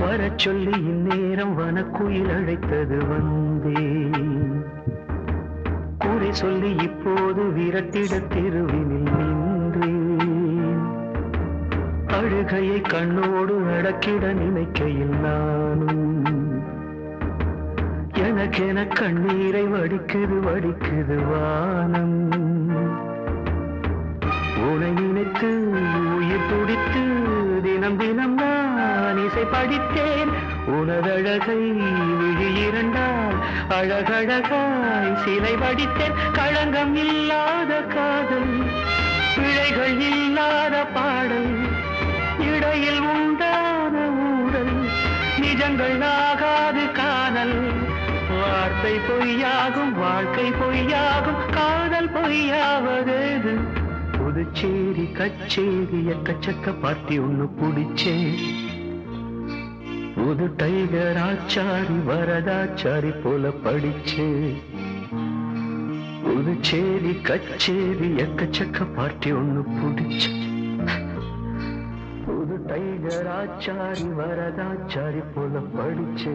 வர சொல்லி இந்நேரம் வனக்குயில் அழைத்தது வந்தே. குறை சொல்லி இப்போது விரட்டிட தெருவினில் நின்றேன் அழுகையை கண்ணோடு அடக்கிட நினைக்கையில் நானும். எனக்கென கண்ணீரை வடிக்குது வடிக்குது வானம். உனை நினைத்து உயிர் துடித்து தினம் தினம் நான் இசை படித்தேன். உனதழகை விழி இரண்டால் அழகழகாய் சிலை படித்தேன் களங்கம் இல்லாத காதல் பிழைகள் இல்லாத பாடல் இடையில் உண்டான ஊடல் நிஜங்கள் ஆகாது காதல். வார்த்தை பொய்யாகும் வாழ்க்கை பொய்யாகும் காதல் பொய்யாவதேது? புதுச்சேரி கச்சேரி எக்கச்சக்க பார்த்தி ஒன்று பிடிச்சேன். புது டைகர் ஆச்சாரி வரதாச்சாரி போல படிச்சேன் புதுச்சேரி கச்சேரி எக்கச்சக்க பார்ட்டி ஒண்ணு பிடிச்சேன் புது டைகர் ஆச்சாரி வரதாச்சாரி போல படிச்சு.